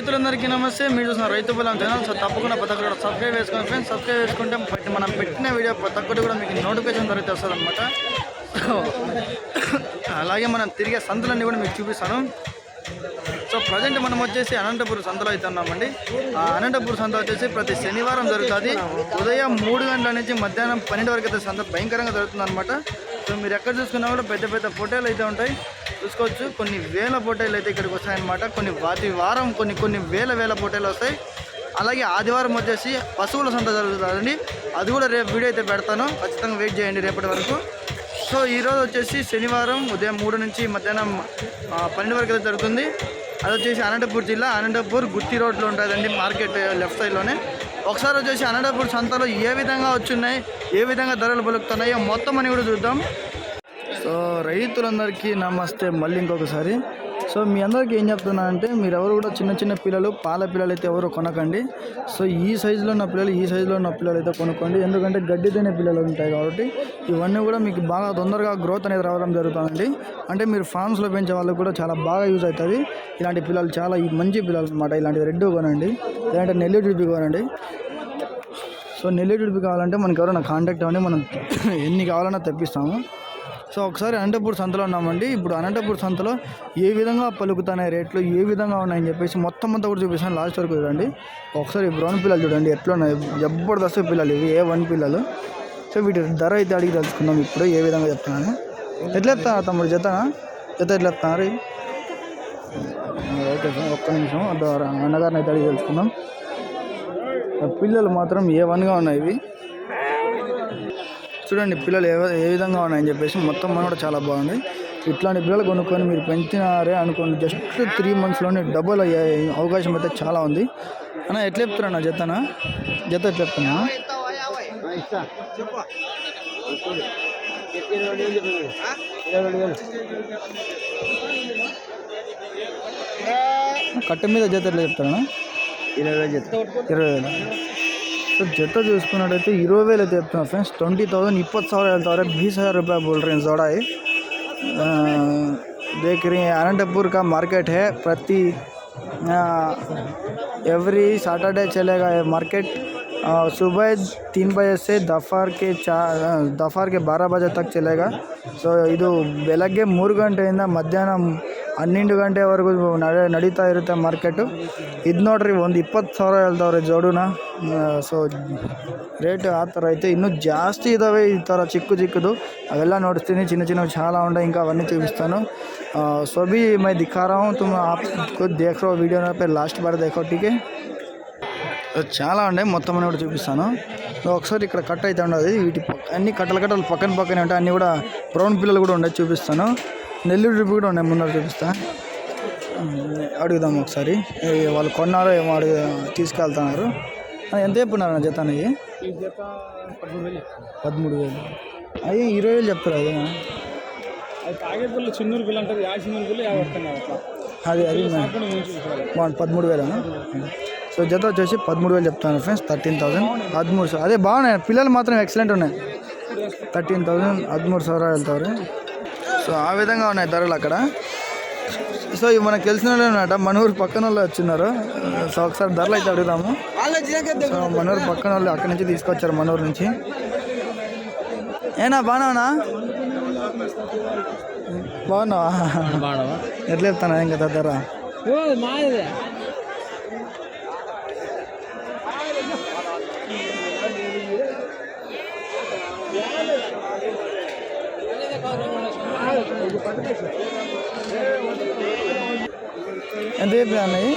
రైతులందరికీ నమస్తే. మీరు చూసిన రైతు బలం ఛానల్. సో తప్పకుండా ప్రతి ఒక్కరు సబ్స్క్రైబ్ చేసుకోండి ఫ్రెండ్స్ సబ్స్క్రైబ్ చేసుకుంటే మనం పెట్టిన వీడియో ప్రతి ఒక్కటి కూడా మీకు నోటిఫికేషన్ దొరికి వస్తుంది అనమాట అలాగే మనం తిరిగే సంతులన్నీ కూడా మీకు చూపిస్తాను. సో ప్రజెంట్ మనం వచ్చేసి అనంతపురం సంతలో అయితే ఉన్నామండి. ఆ అనంతపురం సంత వచ్చేసి ప్రతి శనివారం జరుగుతుంది. ఉదయం మూడు గంటల నుంచి మధ్యాహ్నం పన్నెండు వరకు అయితే సంత భయంకరంగా జరుగుతుంది అనమాట సో మీరు ఎక్కడ చూసుకున్నా కూడా పెద్ద పెద్ద ఫోటోలు అయితే ఉంటాయి. చూసుకోవచ్చు. కొన్ని వేల పొట్టేలు అయితే ఇక్కడికి వస్తాయన్నమాట. కొన్ని వాటి వారం కొన్ని కొన్ని వేల వేల పొట్టేలు వస్తాయి. అలాగే ఆదివారం వచ్చేసి పశువుల సంత జరుగుతుందండి. అది కూడా రేపు వీడియో అయితే పెడతాను. ఖచ్చితంగా వెయిట్ చేయండి రేపటి వరకు. సో ఈరోజు వచ్చేసి శనివారం ఉదయం మూడు నుంచి మధ్యాహ్నం పన్నెండు వరకు అయితే జరుగుతుంది. అది వచ్చేసి అనంతపూర్ జిల్లా అనంతపూర్ గుత్తి రోడ్లో ఉంటుందండి మార్కెట్ లెఫ్ట్ సైడ్లోనే ఒకసారి వచ్చేసి అనంతపూర్ సంతలో ఏ విధంగా వచ్చున్నాయి ఏ విధంగా ధరలు పలుకుతున్నాయో మొత్తం అని కూడా చూద్దాం. సో రైతులందరికీ నమస్తే మళ్ళీ ఇంకొకసారి. సో మీ అందరికీ ఏం చెప్తున్నా అంటే మీరు ఎవరు కూడా చిన్న చిన్న పిల్లలు పాల పిల్లలు అయితే ఎవరు కొనకండి. సో ఈ సైజులో ఉన్న పిల్లలు ఈ సైజులో ఉన్న పిల్లలు అయితే కొనుక్కోండి. ఎందుకంటే గడ్డి తినే పిల్లలు ఉంటాయి కాబట్టి ఇవన్నీ కూడా మీకు బాగా తొందరగా గ్రోత్ అనేది రావడం జరుగుతుందండి. అంటే మీరు ఫార్మ్స్లో పెంచే వాళ్ళకి కూడా చాలా బాగా యూజ్ అవుతుంది. ఇలాంటి పిల్లలు చాలా ఈ మంచి పిల్లలు అనమాట ఇలాంటి రెడ్ కొనండి. లేదంటే నెల్లూరు డ్రిపి కొనండి. సో నెల్లూరు డ్రిపి కావాలంటే మనకి ఎవరైనా కాంటాక్ట్ అవ్వండి. మనం ఎన్ని కావాలన్నా తెప్పిస్తాము. సో ఒకసారి అనంతపూర్ సంతలో ఉన్నామండి. ఇప్పుడు అనంతపూర్ సంతలో ఏ విధంగా పలుకుతున్నాయి రేట్లు ఏ విధంగా ఉన్నాయని చెప్పేసి మొత్తం అంతా కూడా చూపిస్తాను. లాస్ట్ వరకు చూడండి. ఒకసారి బ్రౌన్ పిల్లలు చూడండి ఎట్లా ఉన్నాయి? జబర్దస్త్ పిల్లలు ఇవి? ఏ వన్ పిల్లలు? సో వీటి ధర అయితే అడిగి తెలుసుకుందాం ఇప్పుడు ఏ విధంగా చెప్తున్నాను. ఎట్లా చెప్తాను తమ్ముడు? జత జత ఎట్లా చెప్తున్నారు? ఓకే సార్ ఒక్క నిమిషం. ద్వారా అన్నగారిని అయితే అడిగి తెలుసుకుందాం. పిల్లలు మాత్రం ఏ వన్గా ఉన్నాయి ఇవి? చూడండి పిల్లలు ఏ ఏ విధంగా ఉన్నాయని చెప్పేసి మొత్తం మన కూడా చాలా బాగుంది. ఇట్లాంటి పిల్లలు కొనుక్కొని మీరు పెంచినారే అనుకోండి జస్ట్ త్రీ మంత్స్లోనే డబుల్ అయ్యే అవకాశం అయితే చాలా ఉంది. అన్న ఎట్లా చెప్తున్నా నా జతనా జత ఎట్లా చెప్తున్నా కట్ట మీద జత ఎట్లా ఇరవై జత. ఇరవై వేలు? सो जत चूसकन इवेल फ्रेंड्स, ट्वेंटी थौज इपत् सवर बीस हज़ार रुपये बोल रही जोड़ा देख रही है, अनंतपुर का मार्केट है, प्रति एवरी सैटरडे चलेगा मार्केट। सुबह तीन बजे से ದಫಾರ್ಗೆ ಚಾ ದಫಾರ್ಗೆ ಬಾರಾ ಬಜೆ ತಕ್ ಚಲೇಗಾ ಸೊ ಇದು ಬೆಳಗ್ಗೆ ಮೂರು ಗಂಟೆಯಿಂದ ಮಧ್ಯಾಹ್ನ ಹನ್ನೆರಡು ಗಂಟೆವರೆಗೂ ನಡೆ ನಡೀತಾ ಇರುತ್ತೆ ಮಾರ್ಕೆಟು ಇದು ನೋಡ್ರಿ, ಒಂದು ಇಪ್ಪತ್ತು ಸಾವಿರ ಹೇಳ್ದವ್ರೆ ಜೋಡುನ. ಸೊ ರೇಟ್ ಆ ಥರ ಐತೆ. ಇನ್ನೂ ಜಾಸ್ತಿ ಇದ್ದಾವೆ ಈ ಥರ ಚಿಕ್ಕ ಚಿಕ್ಕದು. ಅವೆಲ್ಲ ನೋಡ್ತೀನಿ. ಚಿನ್ನ ಚಿನ್ನ ಚಾಲ ಉಂಡ ಇಂಕ ಅವన్నీ చూపిస్తాను ಸೊ ಬಿ ಮೈ ದಿಖಾ ರಹಾ ತುಮ್ ಆಪ್ ಖುದ್ ದೇಖ್ ರೋ ವೀಡಿಯೋನ ಲಾಸ್ಟ್ ಬಾರ್ ದೇಖೋ ಟೀಕೆ చాలా ఉన్నాయి. మొత్తం అన్ని కూడా చూపిస్తాను. ఒకసారి ఇక్కడ కట్ అయితే ఉండదు. వీటి అన్ని కట్టలు కట్టలు పక్కన పక్కనే ఉంటాయి. అన్ని కూడా బ్రౌన్ పిల్లలు కూడా ఉన్నాయి చూపిస్తాను. నెల్లూరు డ్రిప్ కూడా ఉన్నాయి. ముందర చూపిస్తా. అడుగుదాం ఒకసారి. వాళ్ళు కొన్నారో ఏమో అడుగు తీసుకెళ్తున్నారు. ఎంత చెప్పున్నారు నా జత అనేది? పదమూడు వేలు. అవి ఇరవై వేలు చెప్తారు అది అది అది పదమూడు వేలు సో జత వచ్చేసి పదమూడు వేలు చెప్తాను ఫ్రెండ్స్ థర్టీన్ థౌసండ్ పదమూడు సార్ అదే బాగున్నాయి. పిల్లలు మాత్రం ఎక్సలెంట్ ఉన్నాయి. థర్టీన్ థౌసండ్ పదమూడు సార్ వెళ్తారు. సో ఆ విధంగా ఉన్నాయి ధరలు అక్కడ. సో ఇవి మనకు తెలిసిన వాళ్ళు అనమాట మన ఊరు పక్కన వాళ్ళు వచ్చిన్నారు. సో ఒకసారి ధరలు అయితే అడుగుదాము. సో మన ఊరు పక్కన వాళ్ళు అక్కడి నుంచి తీసుకొచ్చారు మన ఊరు నుంచి. ఏనా బాగున్నావునా? బాగున్నావా? ఎట్లా చెప్తానా? ఇంకా ధర? ఎంత చెప్పినా అన్నయ్య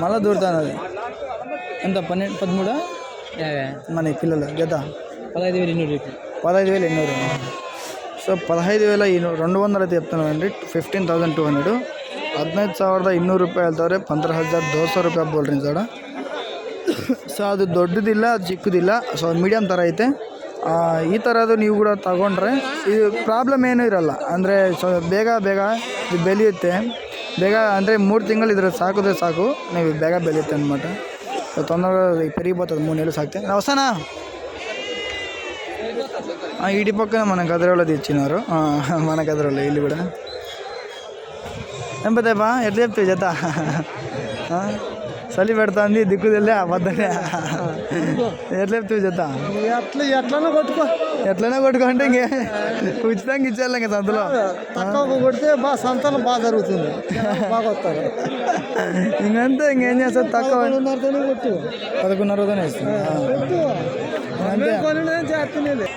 మళ్ళా దూరుతాను ఎంత పన్నెండు పదమూడా మన పిల్లలు గత పదహైదు వేలు ఎన్నూరు పదహైదు వేలు ఎన్నూరు సో పదహైదు వేల రెండు వందలు అయితే చెప్తున్నాను అండి ಫಿಫ್ಟೀನ್ ತೌಸಂಡ್ ಟೂ ಹಂಡ್ರೆಡು ಹದಿನೈದು ಸಾವಿರದ ಇನ್ನೂರು ರೂಪಾಯಿ ಹೇಳ್ತಾವ್ರೆ ಪಂದ್ರ ಹಜಾರ್ ದೋಸೆ ರೂಪಾಯಿ ಬೋಲ್ರಿ ಸರ್ ಸೊ ಅದು ದೊಡ್ಡದಿಲ್ಲ ಅದು సో ಸೊ ಮೀಡಿಯಮ್ ಥರ ಐತೆ ಈ ಥರದ್ದು ನೀವು ಕೂಡ ತಗೊಂಡ್ರೆ ಇದು ಪ್ರಾಬ್ಲಮ್ ಏನೂ ಇರಲ್ಲ ಅಂದರೆ ಸೊ ಬೇಗ ಬೇಗ ಇದು ಬೆಳೆಯುತ್ತೆ ಬೇಗ ಅಂದರೆ ಮೂರು ತಿಂಗಳು ಇದ್ರ ಸಾಕಿದ್ರೆ ಸಾಕು ನೀವು ಬೇಗ ಬೆಳೆಯುತ್ತೆ అనమాట సో తొందరగా పెరిగిపోతుంది మూడు నెలలు సాకితే వస్తానా ఆ, ఇటు పక్కన మన గదిరోలో తెచ్చినారు ఆ, మన గదిరోలో ఇల్లు కూడా ఏం పెద్దపా ఎట్లా చెప్తావు జత ఆ? చలి పెడుతుంది దిక్కు తెల్లే అబద్ధమే ఎట్లా చెప్తావు జత ఎట్లా ఎట్లనో కొట్టుకో. ఎట్లనే కొట్టుకుంటే ఇంకే. ఉచితంగా ఇచ్చేయాలి ఇంకా సంతలో. తక్కువ కొడితే బాగా సంతానం బాగా జరుగుతుంది. బాగా వస్తారు ఇంకంతే ఇంకేం చేస్తారు తక్కువ. పదకొండున్నరతోనే కొట్టు. ఇస్తుంది చేస్తున్నది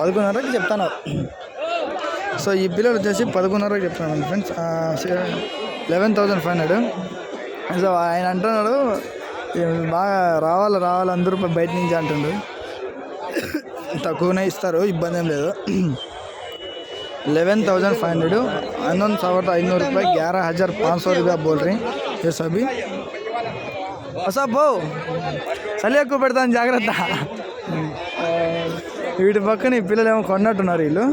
పదకొన్నరకి చెప్తాను. సో ఈ పిల్లలు వచ్చేసి పదకొన్నరకి చెప్తున్నాను friends. Eleven thousand five hundred so ఆయన అంటున్నాడు "ఏ, బాగా రావాలి రావాలి అందరూ బయట నుంచి అంటుండ్రు తక్కువనే ఇస్తారు ఇబ్బంది ఏం లేదు. లెవెన్ థౌజండ్ ఫైవ్ హండ్రెడ్ हन सवि ईनूर రూపాయలు ग्यारह హజార్ पाँच సో రూపాయ बोल रहे हैं ये చలి ఎక్కువ పెడతాను జాగ్రత్త. వీటి పక్కన ఈ పిల్లలు ఏమో కొన్నట్టున్నారు వీళ్ళు.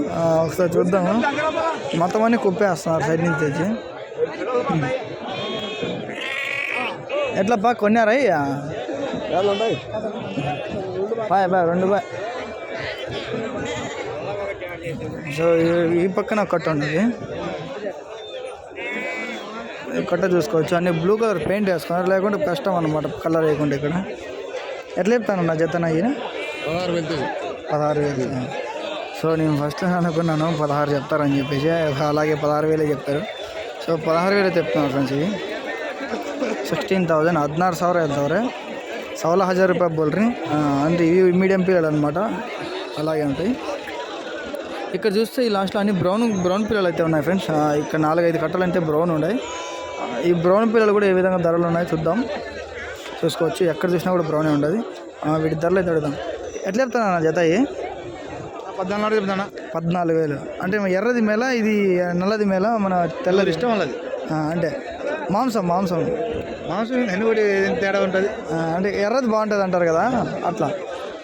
ఒకసారి చూద్దాము. మొత్తం అన్నీ కుప్పేస్తున్నారు సైడ్ నుంచి తెచ్చి. ఎట్లా బా కొన్నారా? బాయ్ బాయ్ రెండు బాయ్. సో ఈ- పక్కన ఒక కట్ట ఉన్నది. ఈ కట్ట చూసుకోవచ్చు. అన్ని బ్లూ కలర్ పెయింట్ వేసుకున్నారు. లేకుంటే కష్టం అనమాట కలర్ వేయకుండా ఇక్కడ. ఎట్లా చెప్తాను నా జతన అయ్యి పదహారు వేలు. సో నేను ఫస్ట్ అనుకున్నాను పదహారు చెప్తారని చెప్పేసి. అలాగే పదహారు వేలే చెప్పారు సో పదహారు వేలే చెప్తున్నారు ఫ్రెండ్స్ ఇవి సిక్స్టీన్ థౌజండ్ ಹದಿನಾರು ಸಾವಿರ ಹೇಳ್ತವ್ರೆ ಸವಲ ಹಜಾರ್ ರೂಪಾಯಿ ಬೋಲ್ರಿ అంటే ఇవి మీడియం పిల్లలు అనమాట అలాగే ఉంటాయి ఇక్కడ చూస్తే ఈ లాస్ట్లో అన్ని బ్రౌన్ బ్రౌన్ పిల్లలు అయితే ఉన్నాయి ఫ్రెండ్స్ ఆ, ఇక్కడ నాలుగైదు కట్టలు అయితే బ్రౌన్ ఉన్నాయి ఆ, ఈ బ్రౌన్ పిల్లలు కూడా ఏ విధంగా ధరలు ఉన్నాయో చూద్దాం చూసుకోవచ్చు ఎక్కడ చూసినా కూడా బ్రౌనే ఉండదు ఆ, వీటి ధరలు అయితే అడుగుదాం ఎట్లా చెప్తాను అన్న జత ఇవి? పద్నాలుగు చెప్తానా పద్నాలుగు వేలు అంటే ఎర్రది మేల ఇది నల్లది మేల మన తెల్లది ఇష్టం వాళ్ళది ఆ, అంటే మాంసం మాంసం మాన్సూన్ ఎన్నుకోటి తేడా ఉంటుంది? అంటే ఎర్రది బాగుంటుంది అంటారు కదా అట్లా.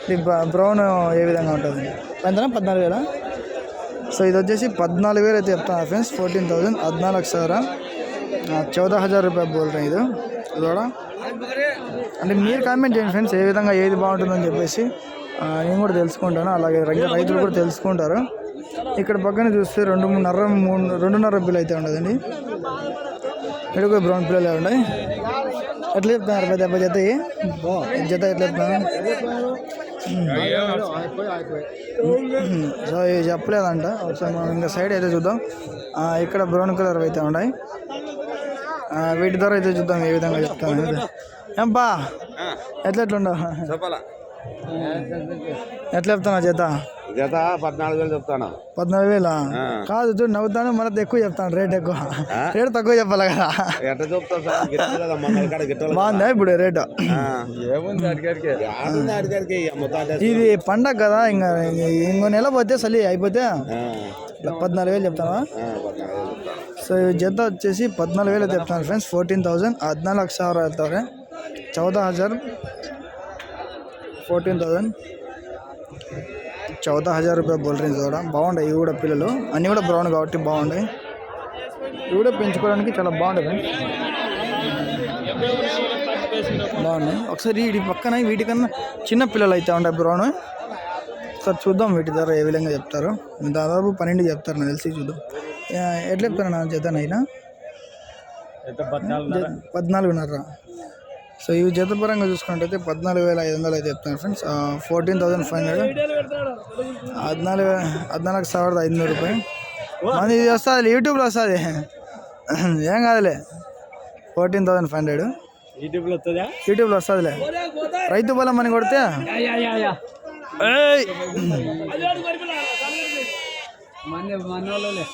ఇది బ్రౌన్ ఏ విధంగా ఉంటుంది? ఎంతనా? పద్నాలుగు వేల? సో ఇది వచ్చేసి పద్నాలుగు వేలు అయితే చెప్తాను ఫ్రెండ్స్ ఫోర్టీన్ థౌజండ్ పద్నాలుగు సార్ చౌద హజార్ రూపాయలు బోల్డ్రా ఇది ఇది. కూడా అంటే మీరు కామెంట్ చేయండి ఫ్రెండ్స్ ఏ విధంగా ఏది బాగుంటుందని చెప్పేసి. నేను కూడా తెలుసుకుంటాను అలాగే రైతులు కూడా తెలుసుకుంటారు. ఇక్కడ పక్కన చూస్తే రెండు మూడున్నర మూడు రెండున్నర బిల్ అయితే ఉండదండి. ఇక్కడ బ్రౌన్ పిల్లలు ఉన్నాయి. ఎట్లా చెప్తున్నారు పెద్ద జత? జత ఎట్లా చెప్తున్నారు? సో ఇవి చెప్పలేదంట. ఒకసారి మనం ఇంకా సైడ్ అయితే చూద్దాం. ఆ, ఇక్కడ బ్రౌన్ కలర్ అయితే ఉన్నాయి. వీటి ధర అయితే చూద్దాం ఏ విధంగా చెప్తాను ఏంపా? ఎట్లా ఎట్లుండవు? ఎట్లా చెప్తాను జత? జత పద్నాలుగు వేలు చెప్తాను పద్నాలుగు వేలా కాదు చూడు నవ్వుతాను మళ్ళీ ఎక్కువ చెప్తాను రేట్ ఎక్కువ రేట్ తక్కువ చెప్పాలి కదా ఎట్ట చెప్తావు సార్ గిట్టలేదా మన కాడ గిట్టలేదు బాగుందా ఇప్పుడు రేటు ఏముంది అడిగారికి ఆడుంది అడిగారికి మొత్తం ఇది పండగ కదా ఇంకా ఇంకో నెల పోతే చలి అయిపోతే ఇలా పద్నాలుగు వేలు చెప్తావా పద్నాలుగు వేలు చెప్తాను సో ఈ జత వచ్చేసి పద్నాలుగు వేలు చెప్తాను ఫ్రెండ్స్ ఫోర్టీన్ థౌజండ్ ಹದಿನಾಲ್ಕು ಸಾವಿರ ಹೇಳ್ತವ್ರೆ ಚೌದ ಹಜಾರ್ ఫోర్టీన్ థౌజండ్ చౌద హజార్ రూపాయలు బోల్ రేంజ్ కూడా బాగుంటాయి ఇవి కూడా పిల్లలు అన్నీ కూడా బ్రౌన్ కాబట్టి బాగుంటాయి ఇవి కూడా పెంచుకోవడానికి చాలా బాగుంటాయి బాగున్నాయి ఒకసారి వీటి పక్కన వీటికన్నా చిన్న పిల్లలు అయితే ఉంటాయి బ్రౌన్ ఒకసారి చూద్దాం వీటి ధర ఏ విధంగా చెప్తారు దాదాపు పన్నెండు చెప్తారు నాకు తెలిసి చూద్దాం ఎట్లా చెప్తారు నా జతనైనా జత- పద్నాలుగున్నర సో ఇవి జత పరంగా చూసుకున్నట్టయితే పద్నాలుగు వేల ఐదు వందలు అయితే చెప్తాను friends fourteen thousand five hundred ಹದಿನಾಲ್ಕು ವೇ- ಹದಿನಾಲ್ಕು ಸಾವಿರದ ಐದುನೂರು ರೂಪಾಯಿ మంది ఇది వస్తుంది యూట్యూబ్లో వస్తుంది ఏం కాదులే ఫోర్టీన్ థౌసండ్ ఫైవ్ హండ్రెడ్ యూట్యూబ్లో వస్తుందా యూట్యూబ్లో వస్తుందిలే రైతు బలం అని కొడితే ఏయ్! మన మన వాళ్ళే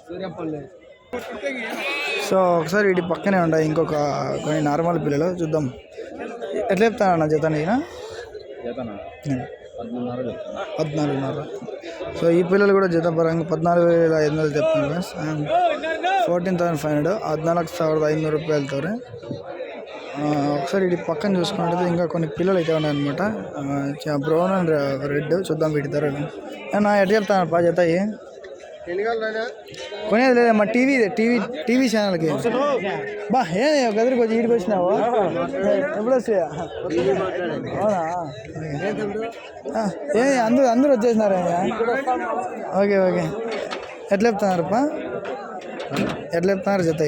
సూర్యపల్లి సో ఒకసారి వీటి పక్కనే ఉంటాయి ఇంకొక కొన్ని నార్మల్ పిల్లలు చూద్దాం ఎట్లా చెప్తానన్న జత నేను పద్నాలుగున్నర సో ఈ పిల్లలు కూడా జత పరంగా పద్నాలుగు వేల ఐదు వందలు చెప్తున్నారు friends fourteen thousand five hundred ಹದಿನಾಲ್ಕು ಸಾವಿರದ ಐನೂರು ರೂಪಾಯಿ ಹೇಳ್ತವ್ರೆ ఆ, ఒకసారి ఇది పక్కన చూసుకున్నట్టయితే ఇంకా కొన్ని పిల్లలు అయితే ఉన్నాయన్నమాట బ్రౌన్ అండ్ రెడ్ చూద్దాం వీటి ధరలు నా ఎట్లా చెప్తాను పా జత ఇవి? కొనేది లేదా? మా టీవీ టీవీ టీవీ ఛానల్కి. బా ఏ గదిరికి వచ్చి ఈడికి వచ్చినావు? ఎప్పుడు వస్తాయా అవునా ఏ అందరూ అందరూ వచ్చేసినారా ఓకే ఓకే. ఎట్లా చెప్తున్నారు పా ఎట్లా చెప్తున్నారు జత?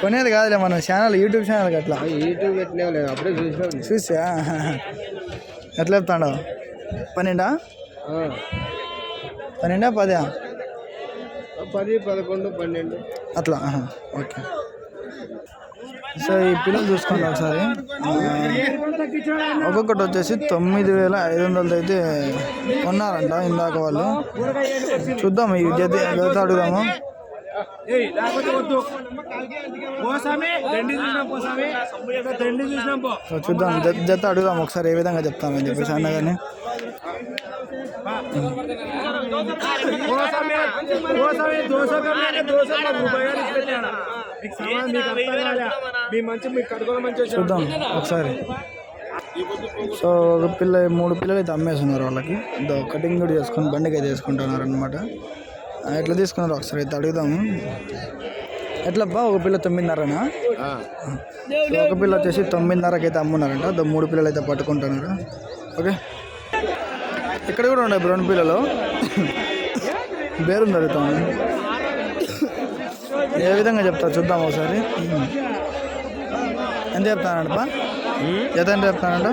కొనేది కాదులే మన ఛానల్ యూట్యూబ్ ఛానల్ అట్లా. యూట్యూబ్ అప్పుడే చూసా ఎట్లా చెప్తాడు పన్నెండా? పన్నెండా పదా? పది పదకొండు పన్నెండు. అట్లా ఓకే. సో ఈ పిల్లలు చూసుకోండి ఒకసారి. ఒక్కొక్కటి వచ్చేసి తొమ్మిది వేల ఐదు వందలది అయితే కొన్నారంట ఇందాక వాళ్ళు. చూద్దాం ఈ జత జత అడుగుదాము. చూద్దాం జత అడుగుదాం ఒకసారి ఏ విధంగా చెప్తామని చెప్పేసి చూద్దాం ఒకసారి. సో ఒక పిల్ల మూడు పిల్లలు అయితే అమ్మేస్తున్నారు వాళ్ళకి. కటింగ్ కూడా చేసుకొని బండికి అయితే వేసుకుంటున్నారు అనమాట ఎట్లా తీసుకున్నారు ఒకసారి అయితే అడుగుదాము. ఎట్లబ్బా ఒక పిల్ల తొమ్మిదిన్నరనా? ఒక పిల్ల వచ్చేసి తొమ్మిదిన్నరకి అయితే అమ్మున్నారంట. దో మూడు పిల్లలు అయితే పట్టుకుంటున్నారు. ఓకే. ఇక్కడ కూడా ఉన్నాయి బ్రౌన్ పిల్లలు బేరం జరుగుతాము ఏ విధంగా చెప్తారు చూద్దాం ఒకసారి. ఎంత చెప్తానంటప్పా ఎంత ఎంత చెప్తానంట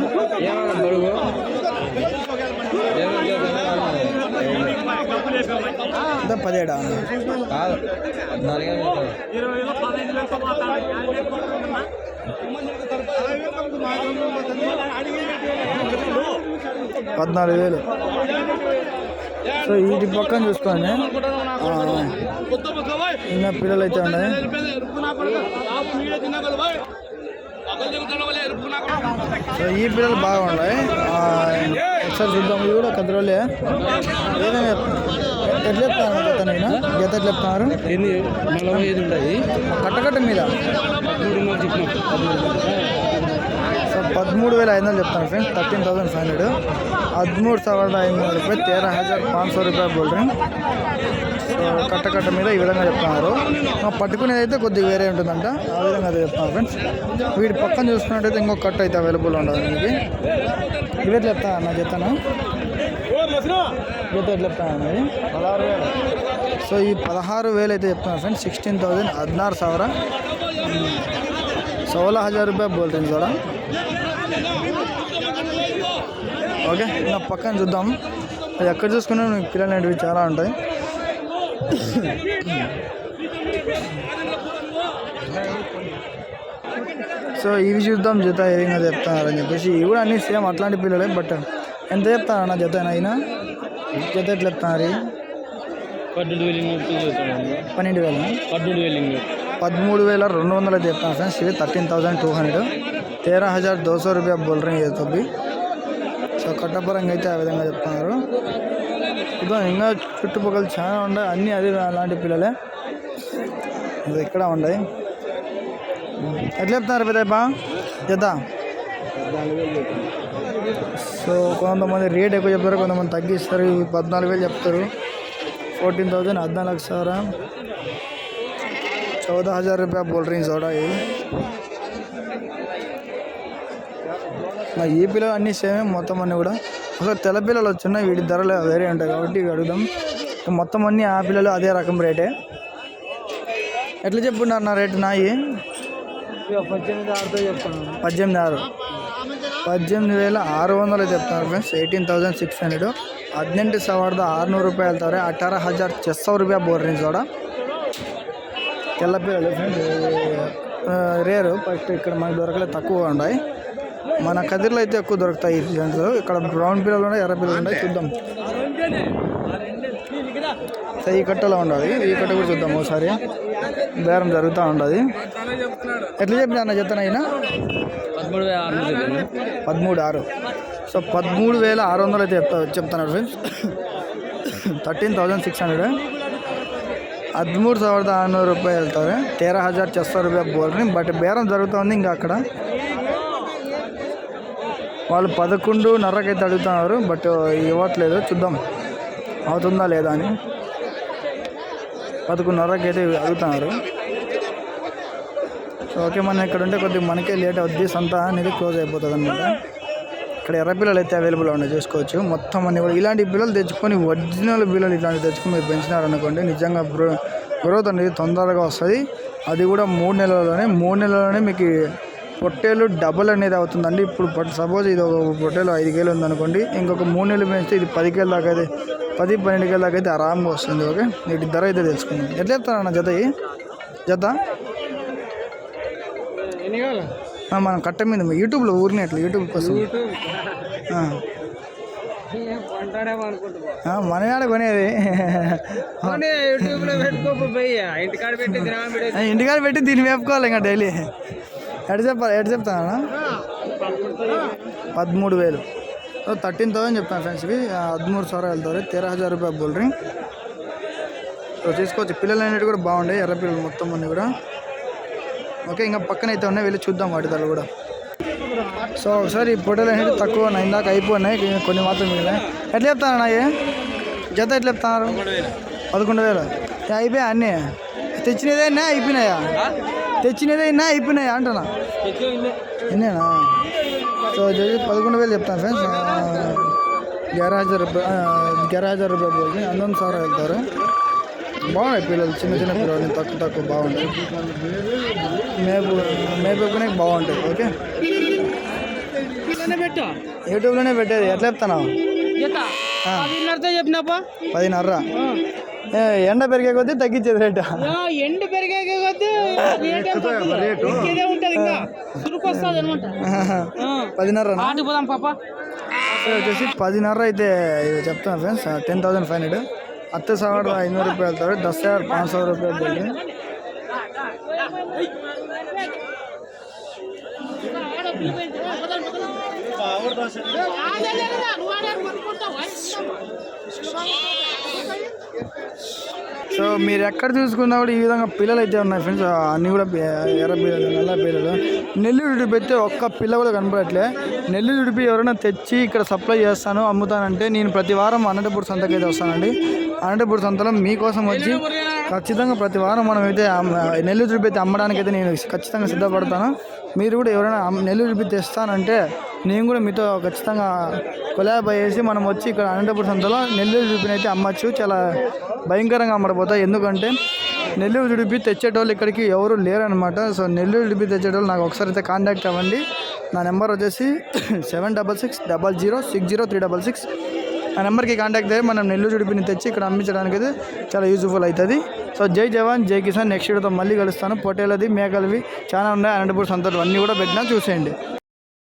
ఎంత? పదిహేడా? పద్నాలుగు వేలు. సో వీటి పక్కన ఆ, ఇంకా పిల్లలు అయితే ఉన్నాయి. సో ఈ పిల్లలు బాగున్నాయి. ఆ, ఒకసారి చూద్దాం. ఇవి కూడా కొద్ది రోజులే. ఏదైనా ఎట్లా చెప్తాను? జత నేను? జత ఎట్లా చెప్తున్నారు? కట్టకట్ట మీద. పదమూడు వేల ఐదు వందలు చెప్తాను friend thirteen thousand five hundred. పదమూడు సవర్ల ఐదు వందల రూపాయలు తేరా హజార్ పాంచ్ సో రూపాయలు బోల్ సో కట్ట కట్ట మీద ఈ విధంగా చెప్తున్నారు. పట్టుకునేది అయితే కొద్దిగా వేరే ఉంటుందంట. ఆ విధంగా అదే చెప్తున్నారు ఫ్రెండ్స్ వీడి పక్కన చూసుకున్నట్టయితే ఇంకో కట్ అయితే అవైలబుల్ ఉండదు దీనికి ఇవే చెప్తా అన్న చెప్తాను. ఇవైతే ఎట్లా చెప్తాను అన్నది పదహారు సో ఈ పదహారు వేలు అయితే చెప్తున్నాను ఫ్రెండ్స్ సిక్స్టీన్ థౌసండ్ హద్నారు సవర. सोलह హజార్ రూపాయ बोल रहे ఓకే నా పక్కన చూద్దాం అది ఎక్కడ చూసుకున్నా మీకు పిల్లలు అనేటివి చాలా ఉంటాయి సో ఇవి చూద్దాం జత ఏ విధంగా చెప్తారని చెప్పేసి ఇవి కూడా అన్నీ సేమ్ అట్లాంటి పిల్లలే బట్ ఎంత చెప్తారా నా జత అయినా జత ఎట్లా చెప్తారు పన్నెండు వేలు పన్నెండు వేలు పన్నెండు వేలు పదమూడు వేల రెండు వందల चुप्तान సార్ इवे థర్టీన్ థౌసండ్ టూ హండ్రెడ్. तेरह హజార్ దోసో రూపాయ रूपया बोल సో కట్టపరంగా అయితే ఆ విధంగా చెప్తున్నారు. ఇదో ఇంకా చుట్టుపక్కల చాలా ఉన్నాయి అన్నీ అదే అలాంటి పిల్లలే. ఇది ఇక్కడ ఉన్నాయి ఎట్లా చెప్తున్నారు పెద్దప్పా చేద్దా. సో కొంతమంది రేట్ ఎక్కువ చెప్తారు కొంతమంది తగ్గిస్తారు పద్నాలుగు వేలు చెప్తారు. ఫోర్టీన్ థౌజండ్ హద్నాలుగు సారా चौदह हज़ार रुपया बोल रही जोड़ा ये మా ఈ పిల్లలు అన్నీ సేమే మొత్తం అన్నీ కూడా అసలు తెల్ల పిల్లలు వచ్చినాయి వీటి ధరలు వేరే ఉంటాయి కాబట్టి ఇవి అడుగుదాం ఇక మొత్తం అన్నీ ఆ పిల్లలు అదే రకం రేటే ఎట్లా చెప్పున్నారు నా రేటు నాయి పద్దెనిమిది ఆరుతో చెప్తాను పద్దెనిమిది ఆరు పద్దెనిమిది వేల ఆరు వందలు చెప్తున్నారు friends eighteen thousand six hundred ಹದಿನೆಂಟು ಸಾವಿರದ ಆರುನೂರು ರೂಪಾಯಿ ಹೇಳ್ತಾರೆ ಅಠಾರ ಹಜಾರ್ ಚೆಸ್ ಸಾವಿರ ರೂಪಾಯಿ ಬೋರ್ರಿ ಜೋಡ తెల్ల పిల్లలు రేరు బట్ ఇక్కడ మనకు దొరకలే తక్కువగా ఉన్నాయి. మన కదిరిలో అయితే ఎక్కువ దొరుకుతాయి జంతువులు ఇక్కడ బ్రౌన్ పిల్లలు ఉన్నాయి ఎర్ర పిల్లలు ఉన్నాయి చూద్దాం. ఈ కట్టలో ఉండదు ఈ కట్ట కూడా చూద్దాం ఒకసారి. బేరం జరుగుతూ ఉండదు ఎట్లా చెప్పిన అన్న చెప్తాను అయినా పదమూడు ఆరు. సో పదమూడు వేల ఆరు వందలు అయితే చెప్తా చెప్తున్నారు friends. Thirteen thousand six hundred. ಹದಿಮೂರು ಸಾವಿರದ ಆರುನೂರು ರೂಪಾಯಿ ಹೇಳ್ತಾರೆ ತೇರಾ ಹಜಾರ್ ಚೆಸ್ ಸಾವಿರ ರೂಪಾಯಿ ಬೋಲ್ರಿ బట్ బేరం జరుగుతుంది ఇంకా అక్కడ వాళ్ళు పదకొండున్నరకైతే అడుగుతున్నారు బట్ ఇవ్వట్లేదు చూద్దాం అవుతుందా లేదా అని పదకొండున్నరకైతే అడుగుతున్నారు సో ఓకే మనం ఇక్కడ ఉంటే కొద్దిగా మనకే లేట్ అవుద్ది సంత అనేది క్లోజ్ అయిపోతుంది అనమాట ఇక్కడ ఎర్ర పిల్లలు అయితే అవైలబుల్ ఉన్నాయి చూసుకోవచ్చు. మొత్తం అన్ని కూడా ఇలాంటి పిల్లలు తెచ్చుకొని ఒరిజినల్ పిల్లలు ఇలాంటివి తెచ్చుకొని మీరు పెంచినారనుకోండి నిజంగా బ్రో గ్రోత్ అనేది తొందరగా వస్తుంది. అది కూడా మూడు నెలల్లోనే మూడు నెలల్లోనే మీకు పొట్టేలు డబుల్ అనేది అవుతుందండి. ఇప్పుడు సపోజ్ ఇది ఒక పొట్టేలు ఐదు కేలు ఉందనుకోండి ఇంకొక మూడు నెలలు పెంచితే ఇది పది కేలు దాకా అయితే పది పన్నెండు కేలు దాకా అయితే ఆరాంగా వస్తుంది ఓకే? వీటి ధర అయితే తెలుసుకుందాం. ఎట్లా చెప్తారన్న జత జత? ఎన్ని కావాలి? మనం కట్ట మీద యూట్యూబ్లో ఊరిని అట్లా యూట్యూబ్ కోసం. మన ఆడ కొనేది. ఇంటికాడ పెట్టి దీన్ని వేపుకోవాలి ఇంకా డైలీ. ఎటు చెప్పాలి? ఎటు చెప్తాను పదమూడు వేలు. థర్టీన్ థౌసండ్ చెప్పాను ఫ్రెండ్స్కి పదమూడు హద్మూరు సార్ వెళ్తారు తేరా హజార్ రూపాయలు బోల్ రింగ్. సో తీసుకోవచ్చు. పిల్లలు అనేటివి కూడా బాగుండే. ఎర్ర పిల్లలు మొత్తం అన్నీ కూడా. ఓకే ఇంకా పక్కన అయితే ఉన్నాయి వెళ్ళి చూద్దాం వాటి కూడా. సో ఒకసారి ఈ పొట్టలు అనేవి తక్కువ ఉన్నాయి ఇందాక అయిపోయినాయి కొన్ని మాత్రం మిగిలినాయి. ఎట్లా చెప్తాను నాయ జత ఎట్లా చెప్తున్నారు? పదకొండు వేలు. ఏ, అయిపోయాయి అన్నీ? తెచ్చినదే అయినా అయిపోయినాయా? తెచ్చినదే అయినా అయిపోయినాయా అంటున్నా. ఎన్నేనా సో జడ్జి పదకొండు వేలు చెప్తాను ఫ్రెండ్స్. గ్యారా హజార్ రూపాయ అందరం సార్ వెళ్తారు. బాగున్నాయి పిల్లలు. చిన్న చిన్న పిల్లలు తక్కువ తక్కువ బాగుంటాయి. మేపు మేపుకునే బాగుంటాయి ఓకే? యూట్యూబ్లోనే పెట్టేది. ఎట్లా చెప్తాను పదిన్నర ఏ, ఎండ పెరిగే కొద్దీ తగ్గించేది రేట్. ఎండు పెరిగే కొద్దీ పదిన్నర ఆటి పోదాం పాప. వచ్చేసి పదిన్నర అయితే చెప్తాను friends. Ten thousand five hundred ಹತ್ತು ಸಾವಿರದ ಐನೂರು ರೂಪಾಯಿ ಹೇಳ್ತಾರೆ ದಸ್ ಸಾವಿರ ಪಾಂಚ್ ಸಾವಿರ ರೂಪಾಯಿ ಬೀಳ್ತಿ సో మీరు ఎక్కడ చూసుకున్నా కూడా ఈ విధంగా పిల్లలు అయితే ఉన్నాయి ఫ్రెండ్స్ అన్నీ కూడా ఎర్ర పిల్లలు నల్ల పిల్లలు నెల్లూరు ఉడిపి అయితే ఒక్క పిల్ల కూడా కనపడట్లే. నెల్లూరు ఉడిపి ఎవరైనా తెచ్చి ఇక్కడ సప్లై చేస్తాను అమ్ముతానంటే నేను ప్రతి వారం అనంతపూర్ సంతకైతే అయితే వస్తానండి. అనంతపూర్ సంతలో మీకోసం వచ్చి ఖచ్చితంగా ప్రతి వారం మనం అయితే నెల్లూరు ఉడిపి అయితే అమ్మడానికి అయితే నేను ఖచ్చితంగా సిద్ధపడతాను. మీరు కూడా ఎవరైనా నెల్లూరు ఉడిపి తెస్తానంటే నేను కూడా మీతో ఖచ్చితంగా కొలాబ్ అయ్యేసి మనం వచ్చి ఇక్కడ అనంతపురం సంతలో నెల్లూరు జుడిపిని అయితే అమ్మచ్చు. చాలా భయంకరంగా అమ్మడిపోతాయి. ఎందుకంటే నెల్లూరు జుడిపి తెచ్చేటోళ్ళు ఇక్కడికి ఎవరు లేరనమాట సో నెల్లూరు జుడిపి తెచ్చేటోళ్ళు నాకు ఒకసారి అయితే కాంటాక్ట్ అవ్వండి. నా నెంబర్ వచ్చేసి seven double six double zero six zero three double six ఆ నెంబర్కి కాంటాక్ట్ అయ్యి మనం నెల్లూరు జుడిపిని తెచ్చి ఇక్కడ అమ్మించడానికి అయితే చాలా యూజ్ఫుల్ అవుతుంది. సో జై జవాన్ జై కిసాన్. నెక్స్ట్ వీడియోతో మళ్ళీ కలుస్తాను. పొటేలది మేకలవి చాలా ఉన్నాయి. అనంతపూర్ సంతలు అన్నీ కూడా పెట్టినా చూసేయండి.